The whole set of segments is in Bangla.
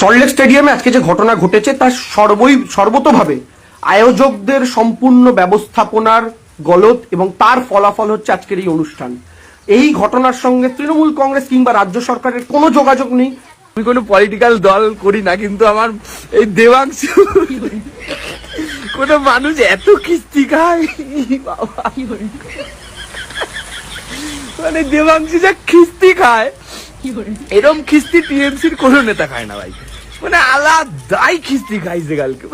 সল্টলেক স্টেডিয়ামে আজকে যে ঘটনা ঘটেছে তার সর্বই সর্বতভাবে আয়োজকদের সম্পূর্ণ ব্যবস্থাপনার গলত এবং তার ফলাফল হচ্ছে আজকের এই অনুষ্ঠান। এই ঘটনার সঙ্গে তৃণমূল কংগ্রেস কিংবা রাজ্য সরকারের কোনো যোগাযোগ নেই। আমি কোনো পলিটিক্যাল দল করি না কিন্তু আমার এই দেবাংশু কোনো মানুষ এত কিস্তি খায়। মানে দেবাংশু যা খিস্তি খায় এরম খিস্তি টিএমসির কোন নেতা খায় না ভাই। মানে আলাদাই খিস্তি খাইছে কালকে।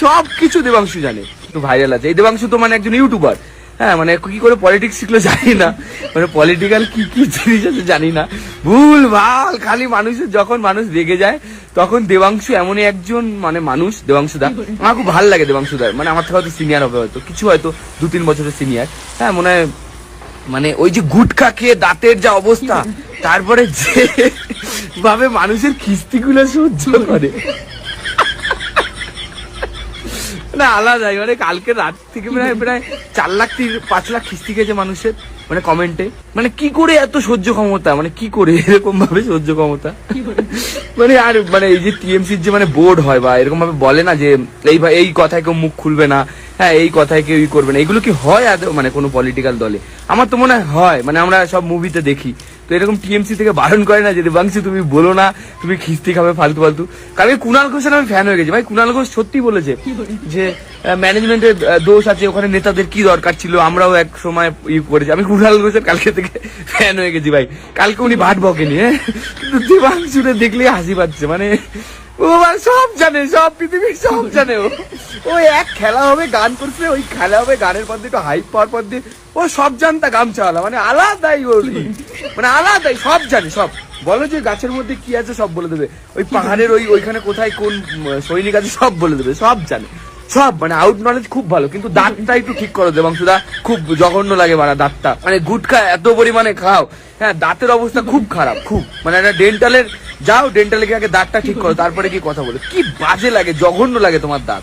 সব কিছু দেবাংশু জানে তো ভাইরাল আছে। এই দেবাংশু তো মানে একজন ইউটিউবার হ্যাঁ মানে কি করে পলিটিক্স শিখলো জানি না। মানে পলিটিক্যাল কি কি জিনিস আছে জানি না। ভুল, ভালো, খালি মানুষের যখন মানুষ রেগে যায়, তখন দেবাংশু এমনই একজন মানে মানুষ, দেবাংশু দা। আমার খুব ভালো লাগে দেবাংশু দা। মানে আমার থেকে হয়তো সিনিয়র হবে হয়তো। কিছু হয়তো দু তিন বছরের সিনিয়র হ্যাঁ মনে হয় মানে ওই যে গুটখা খেয়ে দাঁতের যা অবস্থা, তারপরে যে ভাবে মানুষের খিস্তিগুলো সহ্য করে? না আলাদাই মানে কালকে রাত থেকে প্রায় প্রায় চার লাখ পাঁচ লাখ খিস্তি খেয়েছে মানুষের মানে কমেন্টে মানে কি করে এত সহ্য ক্ষমতা? মানে কি করে এরকম ভাবে সহ্য ক্ষমতা? মানে আর মানে এই যে টিএমসির যে মানে বোর্ড হয় বা এরকম ভাবে বলে না যে, এই ভা- এই কথায় কেউ মুখ খুলবে না। হ্যাঁ এই কথায় কেউ ই করবে না। এগুলো কি হয় আদৌ মানে কোনো পলিটিক্যাল দলে? আমার তো মনে হয় মানে আমরা সব মুভিতে দেখি। তো এরকম টিএমসি থেকে বারণ করে না যে, দেবাংশী, তুমি বলো না, তুমি খিস্তি খাবে ফালতু ফালতু। কালকে কুণাল ঘোষের আমি ফ্যান হয়ে গেছি। ভাই কুণাল ঘোষ সত্যি বলেছে যে ম্যানেজমেন্টের দোষ আছে, ওখানে নেতাদের কি দরকার ছিল, আমরাও এক সময় ই করেছি। আমি কুণাল ঘোষের কালকে থেকে ফ্যান হয়ে গেছি, ভাই। কালকে উনি ভাট বকেনি হ্যাঁ? কিন্তু দেবাংশুরে দেখলে হাসি পাচ্ছে মানে ও বাবা সব জানে, সব পৃথিবীর সব জানে ও। ওই এক খেলা হবে, গান করছে, ওই খেলা হবে, গানের পর দিয়ে হাইপ পাওয়ার পর দিয়ে ও সব জানতা গামছাওয়ালা মানে আলাদাই ওর মানে আলাদাই, সব জানে, সব। বলো যে গাছের মধ্যে কি আছে, সব বলে দেবে। ওই পাহাড়ের ওই, ওইখানে কোথায় কোন সৈনিক আছে, সব বলে দেবে, সব জানে। সব মানে আউট নলেজ খুব ভালো, কিন্তু দাঁতটা একটু ঠিক করো দেবাংশুদা। খুব জঘন্য লাগে মানে দাঁতটা। মানে গুটখা এত পরিমাণে খাও। হ্যাঁ দাঁতের অবস্থা খুব খারাপ, খুব। মানে একটা ডেন্টালের যাও ডেন্টালে গিয়ে আগে দাঁতটা ঠিক করো, তারপরে কি কথা বলো। কি বাজে লাগে, জঘন্য লাগে তোমার দাঁত।